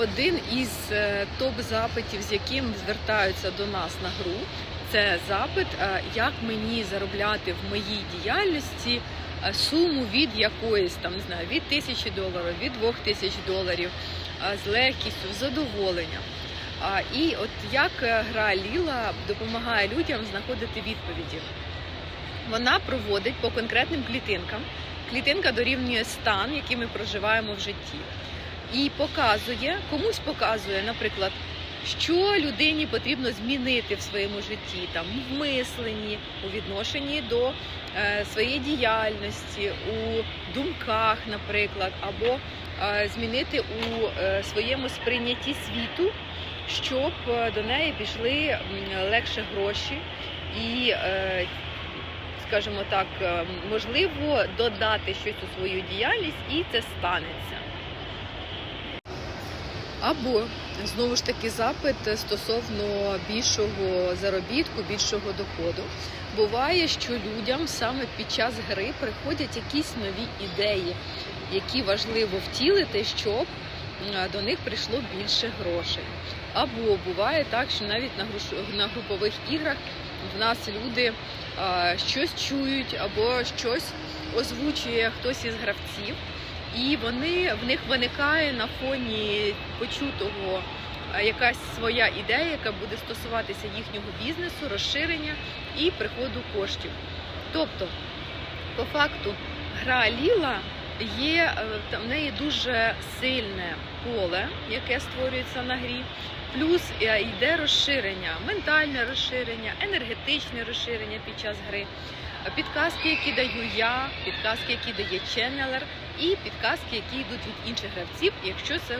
Один із е, топ-запитів, з яким звертаються до нас на гру, це запит, е, як мені заробляти в моїй діяльності е, суму від якоїсь там не знаю, від тисячі доларів, від двох тисяч доларів з легкістю, з задоволенням. І от як гра Ліла допомагає людям знаходити відповіді. Вона проводить по конкретним клітинкам. Клітинка дорівнює стан, який ми проживаємо в житті, і показує, комусь показує, наприклад, що людині потрібно змінити в своєму житті, там в мисленні, у відношенні до е, своєї діяльності, у думках, наприклад, або е, змінити у е, своєму сприйнятті світу, щоб е, до неї пішли легше гроші і. е, скажімо так, е, можливо додати щось у свою діяльність, і це станеться. Або знову ж таки запит стосовно більшого заробітку, більшого доходу. Буває, що людям саме під час гри приходять якісь нові ідеї, які важливо втілити, щоб до них прийшло більше грошей. Або буває так, що навіть на групових іграх в нас люди щось чують або щось озвучує хтось із гравців, і вони в них виникає на фоні почутого якась своя ідея, яка буде стосуватися їхнього бізнесу, розширення і приходу коштів. Тобто, по факту, гра Ліла є е, в неї дуже сильне поле, яке створюється на грі. Плюс е, йде розширення, ментальне розширення, енергетичне розширення під час гри, е, підказки, які даю я, підказки, які дає ченнелер, і підказки, які йдуть від інших гравців, якщо це